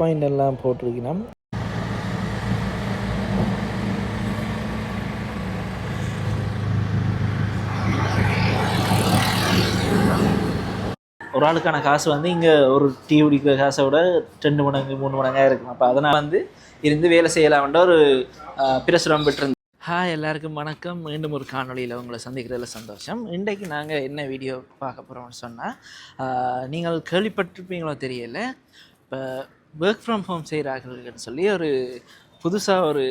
Point எல்லாம் போட்டிருக்கணும் ஒரு ஆளுக்கான காசு வந்து இங்கே ஒரு டீ குடிக்கிற காசை விட ரெண்டு மடங்கு மூணு மடங்காக இருக்கும். அப்போ அதனால் வந்து இருந்து வேலை செய்யலாம்ன்ற ஒரு பிரசுரம் பெற்றிருந்தேன் ஹாய் எல்லாருக்கும் வணக்கம். மீண்டும் ஒரு காணொளியில் உங்களை சந்திக்கிறதுல சந்தோஷம். இன்றைக்கு நாங்கள் என்ன வீடியோ பார்க்க போகிறோம்னு சொன்னால் நீங்கள் கேள்விப்பட்டிருப்பீங்களோ தெரியல. இப்போ ஒர்க் ஃப்ரம் ஹோம் செய்கிறார்கள்னு சொல்லி ஒரு புதுசாக ஒரு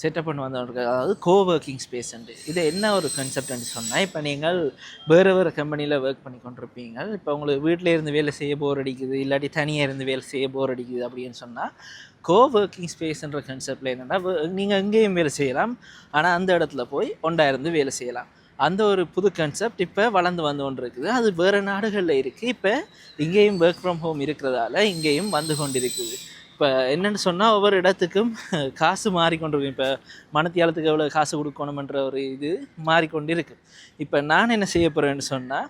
செட்டப் பண்ணி வந்தவங்க அதாவது கோ ஒர்க்கிங் ஸ்பேஸ்ன்ட்டு இது என்ன ஒரு கன்செப்ட்னு சொன்னால் இப்போ நீங்கள் வேறு வேறு கம்பெனியில் ஒர்க் பண்ணி கொண்டிருப்பீங்க. இப்போ உங்களுக்கு வீட்டில் இருந்து வேலை செய்ய போர் அடிக்குது இல்லாட்டி தனியாக இருந்து வேலை செய்ய போர் அடிக்குது அப்படின்னு சொன்னால் கோ ஒர்க்கிங் ஸ்பேஸ்ன்ற கன்செப்டில் என்னென்னா நீங்கள் எங்கேயும் வேலை செய்யலாம். ஆனால் அந்த இடத்துல போய் ஒன்றா இருந்து வேலை செய்யலாம். அந்த ஒரு புது கான்செப்ட் இப்போ வளர்ந்து வந்து கொண்டு இருக்குது அது வேறு நாடுகளில் இருக்குது இப்போ இங்கேயும் ஒர்க் ஃப்ரம் ஹோம் இருக்கிறதால இங்கேயும் வந்து கொண்டிருக்குது. இப்போ என்னென்னு சொன்னால் ஒவ்வொரு இடத்துக்கும் காசு மாறிக்கொண்டிருக்கும் இப்போ மனத்தியாலத்துக்கு எவ்வளோ காசு கொடுக்கணுமன்ற ஒரு இது மாறிக்கொண்டிருக்கு. இப்போ நான் என்ன செய்ய போகிறேன்னு சொன்னால்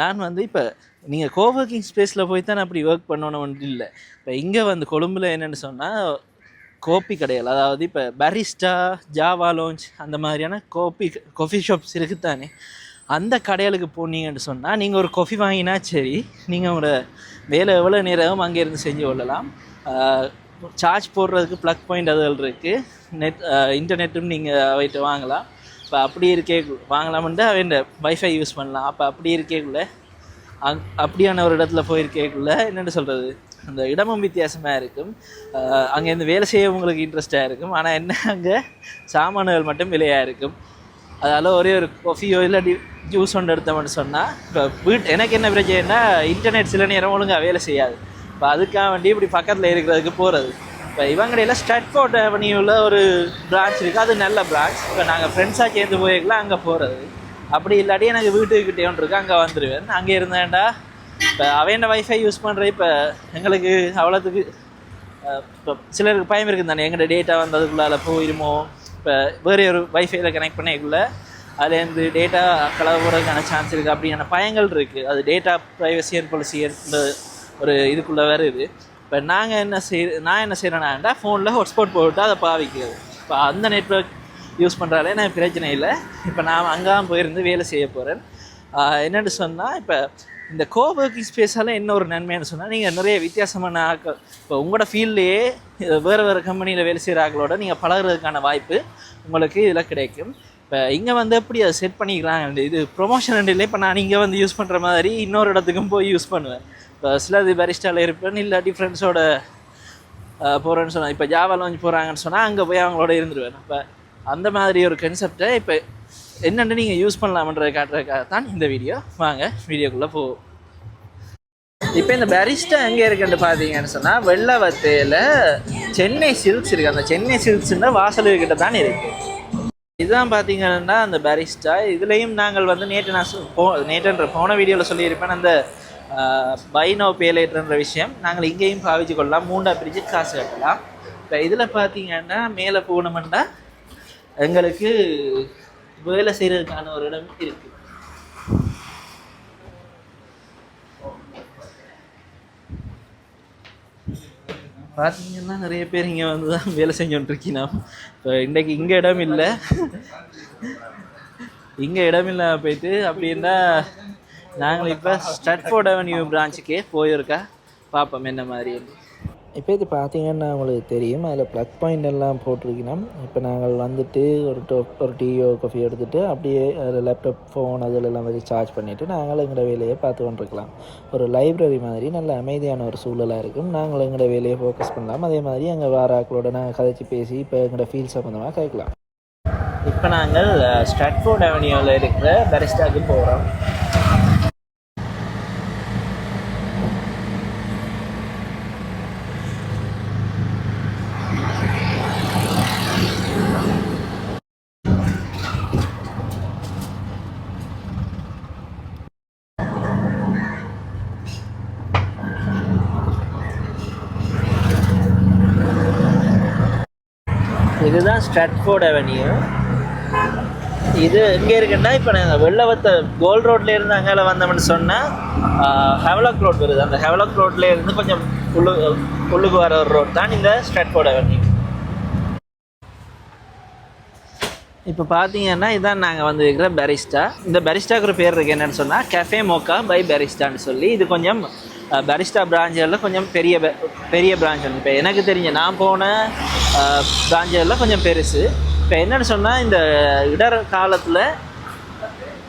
நான் வந்து இப்போ நீங்கள் கோவர்க்கிங் ஸ்பேஸில் போய் தான் அப்படி ஒர்க் பண்ணணும்னு இல்லை. இப்போ இங்கே வந்து கொழும்பில் என்னென்னு சொன்னால் கோப்பி கடைகள் அதாவது இப்போ பரிஸ்டா ஜாவா லோஞ்ச் அந்த மாதிரியான கோப்பி காஃபி ஷாப்ஸ் இருக்குதானே? அந்த கடைகளுக்கு போனீங்கன்னு சொன்னால் நீங்கள் ஒரு காஃபி வாங்கினா சரி நீங்கள் உங்களோட வேலை எவ்வளோ நேரம் அங்கே இருந்து செஞ்சு கொள்ளலாம். சார்ஜ் போடுறதுக்கு ப்ளக் பாயிண்ட் அதுகள் இருக்குது நெட் இன்டர்நெட்டும் நீங்கள் அவைட்டு வாங்கலாம். இப்போ அப்படி இருக்கே வாங்கலாம்ன்ட்டு அவன் வைஃபை யூஸ் பண்ணலாம். அப்போ அப்படி இருக்கேக்குள்ள அங் அப்படியான ஒரு இடத்துல போயிருக்கேக்குள்ள என்னென்னு சொல்கிறது அந்த இடமும் வித்தியாசமாக இருக்கும். அங்கேருந்து வேலை செய்யவங்களுக்கு இன்ட்ரெஸ்ட்டாக இன்ட்ரெஸ்டாக இருக்கும். ஆனால் என்ன அங்கே சாமான்கள் மட்டும் விலையாக இருக்கும். அதால் ஒரே ஒரு காஃபியோ இல்லை ஜூஸ் ஒன்று எடுத்தோம்னு சொன்னால் இப்போ வீட் எனக்கு என்ன பிரச்சனைனா இன்டர்நெட் சில நேரம் ஒழுங்காக வேலை செய்யாது. இப்போ அதுக்காக வேண்டி இப்படி பக்கத்தில் இருக்கிறதுக்கு போகிறது இப்போ இவங்கடையில் ஸ்டட்ஃபோர்ட் அவென்யூவில் ஒரு பிரான்ச் இருக்குது அது நல்ல பிரான்ச் இப்போ நாங்கள் ஃப்ரெண்ட்ஸாக சேர்ந்து போயிருக்கலாம் அங்கே போகிறது அப்படி இல்லாட்டி எனக்கு வீட்டுக்கிட்டே ஒன்று இருக்கு. அங்கே வந்துடுவேன் அங்கே இருந்தேன்டா இப்போ அவன் வைஃபை யூஸ் பண்ணுற இப்போ எங்களுக்கு அவ்வளோத்துக்கு இப்போ சிலருக்கு பயம் இருக்குது தானே. எங்கள்ட டேட்டா வந்து அதுக்குள்ளால போயிருமோ? இப்போ வேறு ஒரு வைஃபைல கனெக்ட் பண்ணிக்குள்ள அதுலேருந்து டேட்டா களவு போகிறதுக்கான சான்ஸ் இருக்குது அப்படியான பயங்கள் இருக்குது அது டேட்டா ப்ரைவசி அண்ட் பாலிசி ஒரு இதுக்குள்ளே வருது இப்போ நாங்கள் என்ன செய் நான் என்ன செய்கிறேன்னா ஃபோனில் ஹாட்ஸ்பாட் போட்டு அதை பாவிக்கிறது. இப்போ அந்த நெட்ஒர்க் யூஸ் பண்ணுறாலே எனக்கு பிரச்சனை இல்லை. இப்போ நான் அங்கே போயிருந்து வேலை செய்ய போகிறேன் என்னென்னு சொன்னால் இப்போ இந்த கோவர்க்கிங் ஸ்பேஸால் என்ன ஒரு நன்மைன்னு சொன்னால் நீங்கள் நிறைய வித்தியாசமான ஆக்கள் இப்போ உங்களோட ஃபீல்ட்லேயே வேறு வேறு கம்பெனியில் வேலை செய்கிற ஆக்களோட நீங்கள் பழகுறதுக்கான வாய்ப்பு உங்களுக்கு இதில் கிடைக்கும். இப்போ இங்கே வந்து எப்படி அதை செட் பண்ணிக்கலாம் இது ப்ரொமோஷன் இல்லை இப்போ நான் இங்கே வந்து யூஸ் பண்ணுற மாதிரி இன்னொரு இடத்துக்கும் போய் யூஸ் பண்ணுவேன். இப்போ சிலது பரிஸ்டாவில் இருப்பேன் இல்லாட்டி ஃப்ரெண்ட்ஸோட போகிறேன்னு சொன்னால் இப்போ ஜாவா லான்ச் போகிறாங்கன்னு சொன்னால் அங்கே போய் அவங்களோட இருந்துருவேன். இப்போ அந்த மாதிரி ஒரு கன்செப்டை இப்போ என்னென்னு நீங்கள் யூஸ் பண்ணலாமன்றதை காட்டுறதுக்காக தான் இந்த வீடியோ வாங்க வீடியோக்குள்ளே போவோம் இப்போ இந்த பேரிஸ்டா எங்கே இருக்குன்னு பார்த்தீங்கன்னு சொன்னால் வெள்ளவத்தையில் சென்னை சில்க்ஸ் இருக்குது அந்த சென்னை சில்க்ஸ்ன்ற வாசலுக்கிட்ட தான் இருக்குது இதுதான் பார்த்தீங்கன்னா அந்த பேரிஸ்டா இதுலேயும் நாங்கள் வந்து நேற்று நான் போ நேற்றுன்ற போன வீடியோவில் சொல்லியிருப்பேன். அந்த பை நோ விஷயம். நாங்கள் இங்கேயும் பாவிச்சு கொள்ளலாம். மூண்டா பிரித்து காசு கட்டலாம். இப்போ இதில் பார்த்தீங்கன்னா மேலே போகணுமெண்டா எங்களுக்கு வேலை செய்கிறதுக்கான ஒரு இடம் இருக்குது பார்த்தீங்கன்னா நிறைய பேர் இங்கே வந்து தான் வேலை செஞ்சோன்ட்ருக்கீங்க இப்போ இன்றைக்கு இங்கே இடம் இல்லை. இங்கே இடம் இல்லை போயிட்டு அப்படின்னா நாங்கள் இப்போ ஸ்டட்ஃபோர்ட் அவென்யூ பிரான்ச்சுக்கே போயிருக்கா. பார்ப்போம் என்ன மாதிரி இப்போ இது பார்த்தீங்கன்னா உங்களுக்கு தெரியும். அதில் ப்ளக் பாயிண்ட் எல்லாம் போட்டிருக்கீங்கன்னா இப்போ நாங்கள் வந்துட்டு ஒரு டோ ஒரு டீயோ காஃபி எடுத்துகிட்டு அப்படியே அதில் லேப்டாப் ஃபோன் அதிலெல்லாம் வச்சு சார்ஜ் பண்ணிவிட்டு நாங்கள் எங்களோட வேலையை பார்த்து கொண்டிருக்கலாம். ஒரு லைப்ரரி மாதிரி நல்ல அமைதியான ஒரு சூழலாக இருக்கும். நாங்கள் எங்களோட வேலையை ஃபோக்கஸ் பண்ணலாம். அதே மாதிரி அங்கே வாராக்களோட நாங்கள் கதைச்சி பேசி இப்போ எங்களோட ஃபீல் சம்மந்தமாக கேட்கலாம். இப்போ நாங்கள் ஸ்ட்ரட்ஃபோர்ட் அவென்யூவில் இருக்கிற பெரிஸ்டாக்கு போகிறோம் இதுதான் ஸ்ட்ரட்ஃபோர்ட் அவென்யூ இது எங்கே இருக்குன்னா இப்போ நாங்கள் வெள்ளவத்த கோல்ட் ரோட்ல இருந்து அங்கே வந்தோம்னு சொன்னால் ஹெவலாக் ரோட் வருது. அந்த ஹெவலாக் ரோட்ல இருந்து கொஞ்சம் உள்ளு உள்ளுக்கு வர ஒரு ரோட் தான் இந்த ஸ்ட்ரட்ஃபோர்ட் அவென்யூ இப்போ பார்த்தீங்கன்னா இதான் நாங்கள் வந்து இருக்கிற பெரிஸ்டா இந்த பெரிஸ்டாக்கு ஒரு பேர் இருக்குது என்னன்னு சொன்னால் கஃபே மோக்கா பை பெரிஸ்டான்னு சொல்லி. இது கொஞ்சம் பெரிஸ்டா பிராஞ்சில் கொஞ்சம் பெரிய பெரிய பிராஞ்ச் வந்து இப்போ எனக்கு தெரிஞ்ச நான் போன பிராஞ்சுகளில் கொஞ்சம் பெருசு. இப்போ என்னென்னு சொன்னால் இந்த இடர் காலத்தில்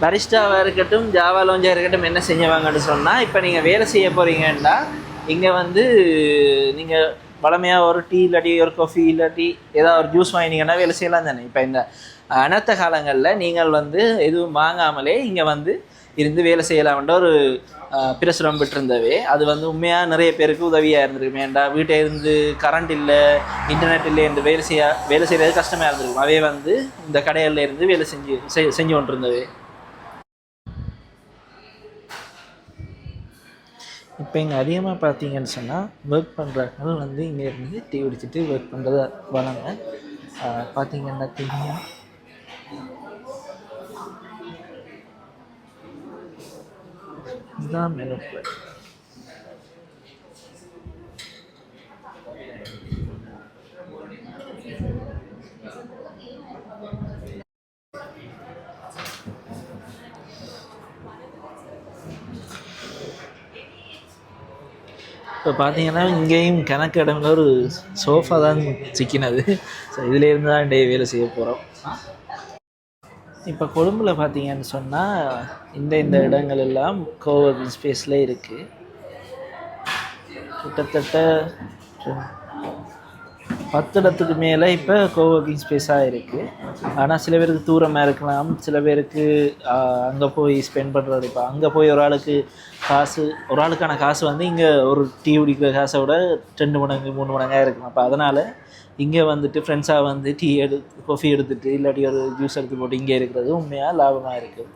பரிஸ்டாவாக இருக்கட்டும் ஜாவா லோஞ்சாக இருக்கட்டும் என்ன செஞ்சவாங்கன்னு சொன்னால் இப்போ நீங்கள் வேலை செய்ய போகிறீங்கன்னா இங்கே வந்து நீங்கள் வளமையாக ஒரு டீ இல்லாட்டி ஒரு காஃபி இல்லாட்டி ஏதாவது ஒரு ஜூஸ் வாங்கினீங்கன்னா வேலை செய்யலாம் தானே. இப்போ இந்த அனர்த்த காலங்களில் நீங்கள் வந்து எதுவும் வாங்காமலே இங்கே வந்து இருந்து வேலை செய்யலாம்ன்ற ஒரு பிரசுரம் பெற்றிருந்தவே அது வந்து உண்மையாக நிறைய பேருக்கு உதவியாக இருந்திருக்கு ஏன்டா வீட்டை இருந்து கரண்ட் இல்லை இன்டர்நெட் இல்லை என்று வேலை செய்ய வேலை செய்கிறது கஷ்டமாக இருந்திருக்கும். அவே வந்து இந்த கடைகளில் இருந்து வேலை செஞ்சு செய்- செஞ்சு கொண்டிருந்தவே இப்போ இங்கே அதிகமாக பார்த்தீங்கன்னு சொன்னால் ஒர்க் பண்ணுறவங்க வந்து இங்கே இருந்து டீ குடிச்சிட்டு ஒர்க் பண்ணுறத வராங்க. பார்த்தீங்கன்னா தெரியும். இதுதான் மெனு இப்போ பார்த்தீங்கன்னா இங்கேயும் கணக்கு இடம்ல ஒரு சோஃபா தான் சிக்கினது. ஸோ இதுலேருந்து தான் டே வேலை செய்ய போகிறோம் இப்போ கொழும்புல பார்த்தீங்கன்னு சொன்னால் இந்த இந்த இடங்கள் எல்லாம் கோவர்கிங் ஸ்பேஸில் இருக்குது கிட்டத்தட்ட பத்து இடத்துக்கு மேலே இப்போ கோவர்கிங் ஸ்பேஸாக இருக்குது ஆனால் சில பேருக்கு தூரமாக இருக்கலாம். சில பேருக்கு அங்கே போய் ஸ்பெண்ட் பண்ணுறது இப்போ அங்கே போய் ஒரு ஆளுக்கு காசு ஒரு ஆளுக்கான காசு வந்து இங்கே ஒரு டீ குடிக்கிற காசை விட ரெண்டு மடங்கு மூணு மடங்காக இருக்கலாம். அப்போ அதனால் இங்கே வந்துட்டு ஃப்ரெண்ட்ஸாக வந்து டீ எடு காஃபி எடுத்துட்டு இல்லாட்டி ஒரு ஜூஸ் எடுத்து போட்டு இங்கே இருக்கிறது உண்மையாக லாபமாக இருக்குது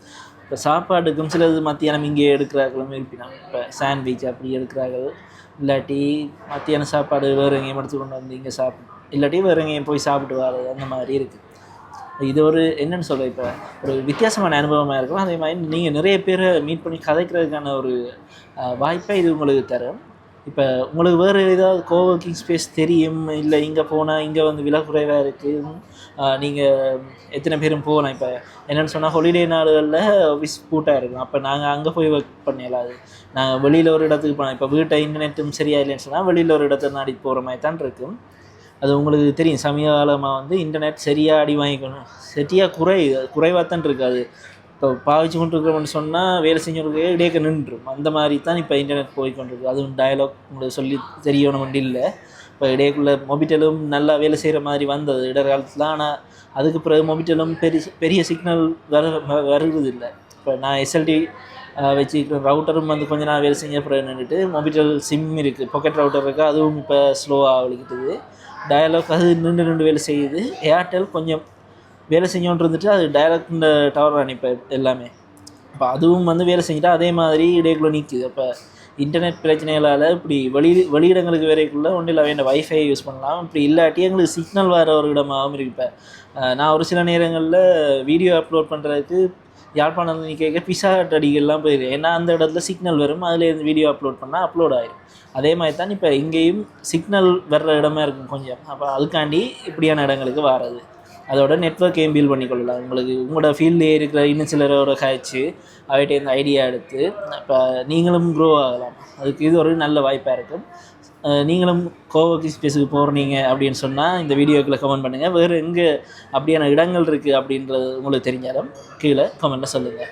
இப்போ சாப்பாடுக்கும் சிலது மத்தியானம் இங்கே எடுக்கிறார்களும் இருப்பினாங்க இப்போ சாண்ட்விச் அப்படி எடுக்கிறார்கள். இல்லாட்டி மத்தியான சாப்பாடு வேறு எங்கேயும் எடுத்து கொண்டு வந்து இங்கே சாப்பிடு இல்லாட்டி வேறு எங்கேயும் போய் சாப்பிட்டு வர்றது அந்த மாதிரி இருக்குது இது ஒரு என்னன்னு சொல்ல இப்போ ஒரு வித்தியாசமான அனுபவமாக இருக்கும் அதே மாதிரி நீங்கள் நிறைய பேரை மீட் பண்ணி கதைக்கிறதுக்கான ஒரு வாய்ப்பை இது உங்களுக்கு தரும். இப்போ உங்களுக்கு வேறு ஏதாவது கோவர்க்கிங் ஸ்பேஸ் தெரியும் இல்லை இங்கே போனால் இங்கே வந்து விலை குறைவாக இருக்குது நீங்கள் எத்தனை பேரும் போகலாம் இப்போ என்னென்னு சொன்னால் ஹொலிடே நாடுகளில் ஆஃபீஸ் கூட்டாக இருக்கும். அப்போ நாங்கள் அங்கே போய் ஒர்க் பண்ணிடலாம் அது. நாங்கள் வெளியில் ஒரு இடத்துக்கு போனோம் இப்போ வீட்டை இன்டர்நெட்டும் சரியாக இல்லைன்னு சொன்னால் வெளியில் ஒரு இடத்த நாடி போகிற மாதிரி தான் இருக்கும். அது உங்களுக்கு தெரியும். சமீப காலமாக வந்து இன்டர்நெட் சரியாக அடி வாங்கிக்கணும். சரியாக குறை குறைவாக தான் இருக்காது இப்போ பாவிச்சு கொண்டு இருக்கிறோம்னு சொன்னால் வேலை செஞ்சவங்களுக்கு இடையே நின்றும். அந்த மாதிரி தான் இப்போ இன்டர்நெட் போய்கொண்டிருக்கு அதுவும் டயலாக் உங்களுக்கு சொல்லி தெரியணும் ஒன்றும் இல்லை. இப்போ இடையக்குள்ள மொபிட்டலும் நல்லா வேலை செய்கிற மாதிரி வந்தது இடர்காலத்தில். ஆனால் அதுக்கு பிறகு மொபிட்டலும் பெரிய பெரிய சிக்னல் வர வ- வருவது இல்லை இப்போ நான் எஸ்எல்டி வச்சுக்கிற ரவுட்டரும் வந்து கொஞ்ச நாள் வேலை செஞ்ச பிறகு நின்றுட்டு மொபிட்டல் சிம் இருக்குது பாக்கெட் ரவுட்டர் இருக்குது அதுவும் இப்போ ஸ்லோவாக வலிக்கிட்டுது டயலாக் அது நின்று நின்று வேலை செய்யுது. ஏர்டெல் கொஞ்சம் வேலை செஞ்சோன்ட்டு இருந்துட்டு அது டைரக்ட் இந்த டவர் அனுப்ப எல்லாமே. இப்போ அதுவும் வந்து வேலை செஞ்சுட்டா அதே மாதிரி இடையக்குள்ளே நிற்குது அப்போ இன்டர்நெட் பிரச்சனைகளால் இப்படி வெளி வெளியிடங்களுக்கு வரைக்குள்ள ஒன்றும் இல்லை வேண்ட வைஃபை யூஸ் பண்ணலாம். இப்படி இல்லாட்டி எங்களுக்கு சிக்னல் வர ஒரு இடமாகவும் இருப்பேன் இப்போ நான் ஒரு சில நேரங்களில் வீடியோ அப்லோட் பண்ணுறதுக்கு யாழ்ப்பாணம் கேட்க பிசா அடிகள்லாம் போயிருக்கு ஏன்னா அந்த இடத்துல சிக்னல் வரும். அதில் இருந்து வீடியோ அப்லோட் பண்ணால் அப்லோட் ஆயிடும் அதே மாதிரி தான் இப்போ இங்கேயும் சிக்னல் வர்ற இடமா இருக்கும் கொஞ்சம். அப்போ அதுக்காண்டி இப்படியான இடங்களுக்கு வாரது. அதோட நெட்ஒர்க்கையும் பில் பண்ணிக்கொள்ளலாம் உங்களுக்கு உங்களோட ஃபீல்ட்லேயே இருக்கிற இன்னும் சிலரோட காய்ச்சி அவர்கிட்ட இந்த ஐடியா எடுத்து இப்போ நீங்களும் க்ரோ ஆகலாம். அதுக்கு இது ஒரு நல்ல வாய்ப்பாக இருக்கும். நீங்களும் கோவக்கி ஸ்பேஸுக்கு போகிறீங்க அப்படின்னு சொன்னால் இந்த வீடியோக்குள்ள கமெண்ட் பண்ணுங்கள் வேறு எங்கே அப்படியான இடங்கள் இருக்குது அப்படின்றது உங்களுக்கு தெரிஞ்சாலும் கீழே கமெண்ட்டில் சொல்லுங்கள்